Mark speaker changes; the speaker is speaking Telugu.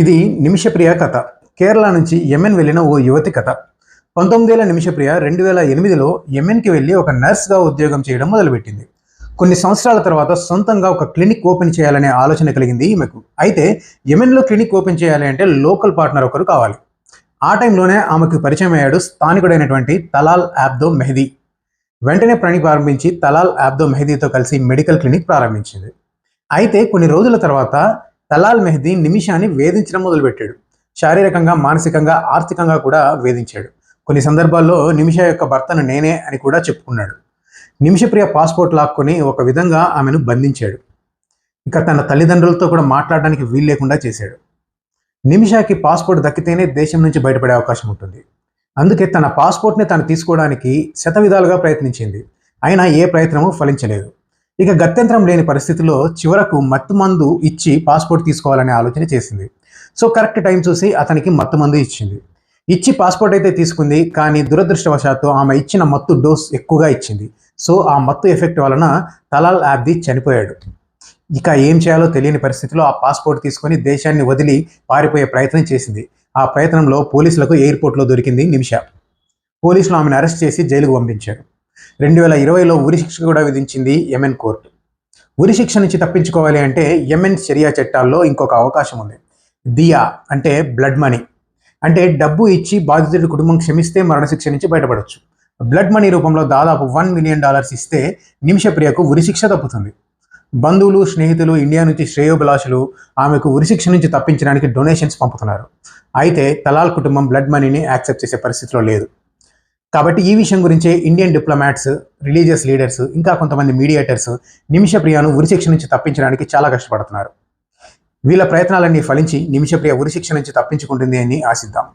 Speaker 1: ఇది నిమిషప్రియ కథ. కేరళ నుంచి యెమెన్ వెళ్ళిన ఓ యువతి కథ. పంతొమ్మిదేళ్ళ నిమిషప్రియ రెండు వేల ఎనిమిదిలో యెమెన్కి వెళ్ళి ఒక నర్స్గా ఉద్యోగం చేయడం మొదలుపెట్టింది. కొన్ని సంవత్సరాల తర్వాత సొంతంగా ఒక క్లినిక్ ఓపెన్ చేయాలనే ఆలోచన కలిగింది ఈమెకు. అయితే యెమెన్లో క్లినిక్ ఓపెన్ చేయాలి అంటే లోకల్ పార్ట్నర్ ఒకరు కావాలి. ఆ టైంలోనే ఆమెకు పరిచయం అయ్యాడు స్థానికుడైనటువంటి తలాల్ యాబ్దో మెహదీ. వెంటనే పని ప్రారంభించి తలాల్ యాబ్దో మెహదీతో కలిసి మెడికల్ క్లినిక్ ప్రారంభించింది. అయితే కొన్ని రోజుల తర్వాత తలాల్ మెహదీ నిమిషాన్ని వేధించడం మొదలుపెట్టాడు. శారీరకంగా మానసికంగా ఆర్థికంగా కూడా వేధించాడు. కొన్ని సందర్భాల్లో నిమిష యొక్క భర్తను నేనే అని కూడా చెప్పుకున్నాడు. నిమిషప్రియ పాస్పోర్ట్ లాక్కొని ఒక విధంగా ఆమెను బంధించాడు. ఇక తన తల్లిదండ్రులతో కూడా మాట్లాడడానికి వీలు లేకుండా చేశాడు. నిమిషాకి పాస్పోర్ట్ దక్కితేనే దేశం నుంచి బయటపడే అవకాశం ఉంటుంది. అందుకే తన పాస్పోర్ట్ని తను తీసుకోవడానికి శత విధాలుగా ప్రయత్నించింది. అయినా ఏ ప్రయత్నమూ ఫలించలేదు. ఇక గత్యంతరం లేని పరిస్థితిలో చివరకు మత్తు మందు ఇచ్చి పాస్పోర్ట్ తీసుకోవాలనే ఆలోచన చేసింది. సో కరెక్ట్ టైం చూసి అతనికి మత్తు మందు ఇచ్చింది. ఇచ్చి పాస్పోర్ట్ అయితే తీసుకుంది కానీ దురదృష్టవశాత్తు ఆమె ఇచ్చిన మత్తు డోస్ ఎక్కువగా ఇచ్చింది. సో ఆ మత్తు ఎఫెక్ట్ వలన తలాల్ ఆబ్ది చనిపోయాడు. ఇక ఏం చేయాలో తెలియని పరిస్థితిలో ఆ పాస్పోర్ట్ తీసుకొని దేశాన్ని వదిలి పారిపోయే ప్రయత్నం చేసింది. ఆ ప్రయత్నంలో పోలీసులకు ఎయిర్పోర్ట్లో దొరికింది నిమిష. పోలీసులు ఆమెను అరెస్ట్ చేసి జైలుకు పంపించారు. రెండు వేల ఇరవైలో ఉరి శిక్ష కూడా విధించింది యమెన్ కోర్టు. ఉరిశిక్ష నుంచి తప్పించుకోవాలి అంటే యెమెన్ చర్యా చట్టాల్లో ఇంకొక అవకాశం ఉంది. దియా అంటే బ్లడ్ మనీ. అంటే డబ్బు ఇచ్చి బాధితుడి కుటుంబం క్షమిస్తే మరణశిక్ష నుంచి బయటపడవచ్చు బ్లడ్ మనీ రూపంలో దాదాపు వన్ మిలియన్ డాలర్స్ ఇస్తే నిమిషప్రియకు ఉరిశిక్ష తప్పుతుంది బంధువులు స్నేహితులు ఇండియా నుంచి శ్రేయోభిలాషులు ఆమెకు ఉరిశిక్ష నుంచి తప్పించడానికి డొనేషన్స్ పంపుతున్నారు. అయితే తలాల్ కుటుంబం బ్లడ్ మనీని యాక్సెప్ట్ చేసే పరిస్థితిలో లేదు. కాబట్టి ఈ విషయం గురించే ఇండియన్ డిప్లొమాట్స్ రిలీజియస్ లీడర్స్ ఇంకా కొంతమంది మీడియేటర్స్ నిమిషప్రియను ఉరిశిక్ష నుంచి తప్పించడానికి చాలా కష్టపడుతున్నారు. వీళ్ళ ప్రయత్నాలన్నీ ఫలించి నిమిషప్రియ ఉరిశిక్ష నుంచి తప్పించుకుంటుంది అని ఆశిద్దాం.